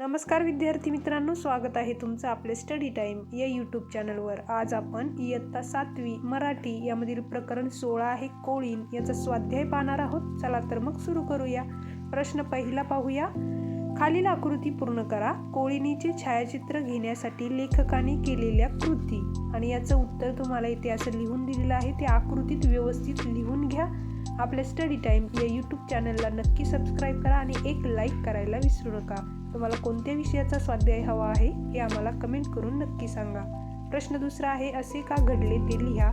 नमस्कार विद्यार्थी मित्रांनो स्वागत आहे तुमचं आपले स्टडी टाईम या यूट्यूब चॅनलवर आज आपण इयत्ता सातवी मराठी यामधील प्रकरण सोळा आहे कोळीन याचा स्वाध्याय पाहणार आहोत. चला तर मग सुरू करूया. प्रश्न पहिला पाहूया. खालील आकृती पूर्ण करा. कोळिणीचे छायाचित्र घेण्यासाठी लेखकाने केलेल्या कृती. आणि याचं उत्तर तुम्हाला इथे असं लिहून दिलेलं आहे. ते आकृतीत व्यवस्थित लिहून घ्या. आपल्या स्टडी टाईम या यूट्यूब चॅनलला नक्की सबस्क्राईब करा आणि एक लाईक करायला विसरू नका. तुम्हाला कोणत्या विषयाचा स्वाध्याय हवा आहे हे आम्हाला कमेंट करून नक्की सांगा. प्रश्न दुसरा आहे असे का घडले ते लिहा.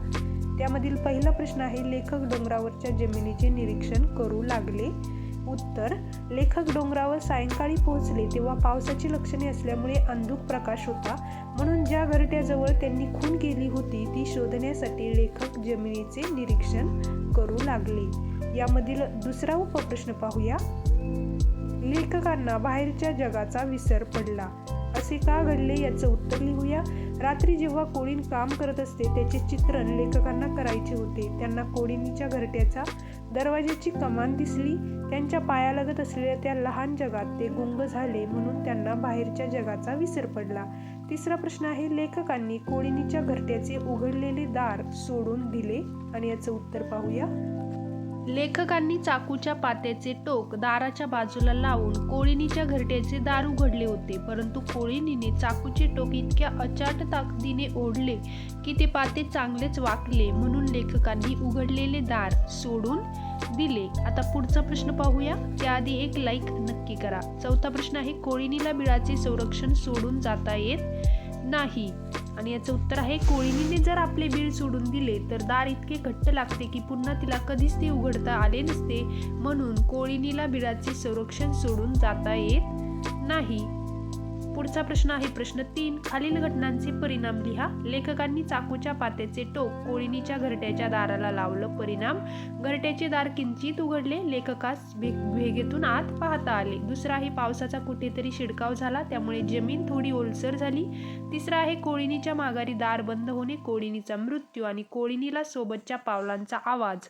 त्यामधील पहिला प्रश्न आहे लेखक डोंगरावरच्या जमिनीचे निरीक्षण करू लागले. उत्तर लेखक डोंगरावर सायंकाळी पोहोचले तेव्हा पावसाची लक्षणे असल्यामुळे अंधुक प्रकाश होता. म्हणून ज्या घरट्याजवळ त्यांनी खून केली होती ती शोधण्यासाठी लेखक जमिनीचे निरीक्षण करू लागले. यामधील दुसरा उपप्रश्न पाहूया. लेखकांना बाहेरच्या जगाचा विसर पडला. असे का घडले याचं उत्तर लिहूया. रात्री जेव्हा कोळीन काम करत असते त्याचे चित्रण लेखकांना करायचे होते. त्यांना कोळीनीच्या घरट्याचा दरवाज्याची कमान दिसली. त्यांच्या पायालगत असलेल्या त्या लहान जगात ते गुंग झाले म्हणून त्यांना बाहेरच्या जगाचा विसर पडला. तिसरा प्रश्न आहे लेखकांनी कोळिनीच्या घरट्याचे उघडलेले दार सोडून दिले? आणि याचं उत्तर पाहूया. लेखकांनी चाकूच्या पात्याचे टोक दाराच्या बाजूला लावून कोळिनीच्या घरट्याचे दार उघडले होते. परंतु कोळिनीने चाकूचे टोक इतक्या अचाट ताकदीने ओढले की ते पाते चांगलेच वाकले म्हणून लेखकांनी उघडलेले दार सोडून दिले. आता पुढचा प्रश्न पाहूया. त्याआधी एक लाईक नक्की करा. चौथा प्रश्न आहे कोळिनीला बिळाचे संरक्षण सोडून जाता येत नाही. आणि याचं उत्तर आहे कोळिणीने जर आपले बीळ सोडून दिले तर दार इतके घट्ट लागते की पुन्हा तिला कधीच ते उघडता आले नसते. म्हणून कोळिनीला बिळाचे संरक्षण सोडून जाता येत नाही. पुढचा प्रश्न आहे. प्रश्न तीन खालील घटनांचे परिणाम लिहा. लेखकांनी चाकूच्या पात्याचे टोक कोळिणीच्या घरट्याच्या दाराला लावलं. परिणाम घरट्याचे दार किंचित उघडले. लेखकास भे भेगेतून आत पाहता आले. दुसरा आहे पावसाचा कुठेतरी शिडकाव झाला. त्यामुळे जमीन थोडी ओलसर झाली. तिसरा आहे कोळिणीच्या माघारी दार बंद होणे कोळिणीचा मृत्यू आणि कोळिणीला सोबतच्या पावलांचा आवाज.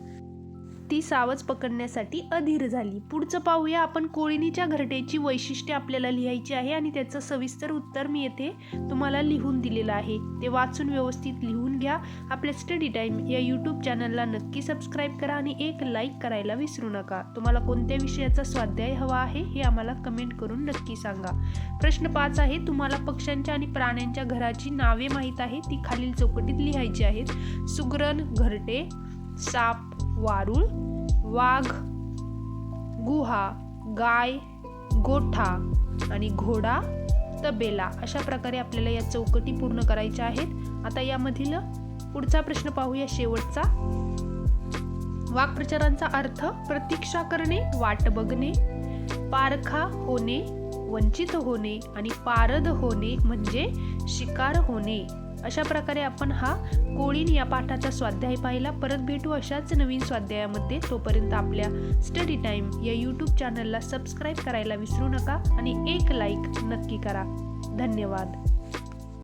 ती सावज पकडण्यासाठी अधीर झाली. पुढचं पाहूया आपण कोळिणीच्या घरट्याची वैशिष्ट्ये आपल्याला लिहायची आहे आणि त्याचं सविस्तर उत्तर मी येथे तुम्हाला लिहून दिलेलं आहे. ते वाचून व्यवस्थित लिहून घ्या. आपल्या स्टडी टाईम या यूट्यूब चॅनलला नक्की सबस्क्राईब करा आणि एक लाईक करायला विसरू नका. तुम्हाला कोणत्या विषयाचा स्वाध्याय हवा आहे हे आम्हाला कमेंट करून नक्की सांगा. प्रश्न पाच आहे तुम्हाला पक्ष्यांच्या आणि प्राण्यांच्या घराची नावे माहीत आहे ती खालील चौकटीत लिहायची आहेत. सुगरण घरटे साप वारुळ वाघ गुहा गाय गोठा आणि घोडा तबेला अशा प्रकारे आपल्याला या चौकटी पूर्ण करायच्या आहेत. आता यामधील पुढचा प्रश्न पाहूया शेवटचा. वाक्प्रचारांचा अर्थ प्रतीक्षा करणे वाट बघणे पारखा होणे वंचित होणे आणि पारद होणे म्हणजे शिकार होणे. अशा प्रकारे आपण हा कोळीन या पाठाचा स्वाध्याय पाहिला. परत भेटू अशाच नवीन स्वाध्यायामध्ये. तोपर्यंत आपल्या स्टडी टाईम या यूट्यूब चॅनलला सबस्क्राईब करायला विसरू नका आणि एक लाईक नक्की करा. धन्यवाद.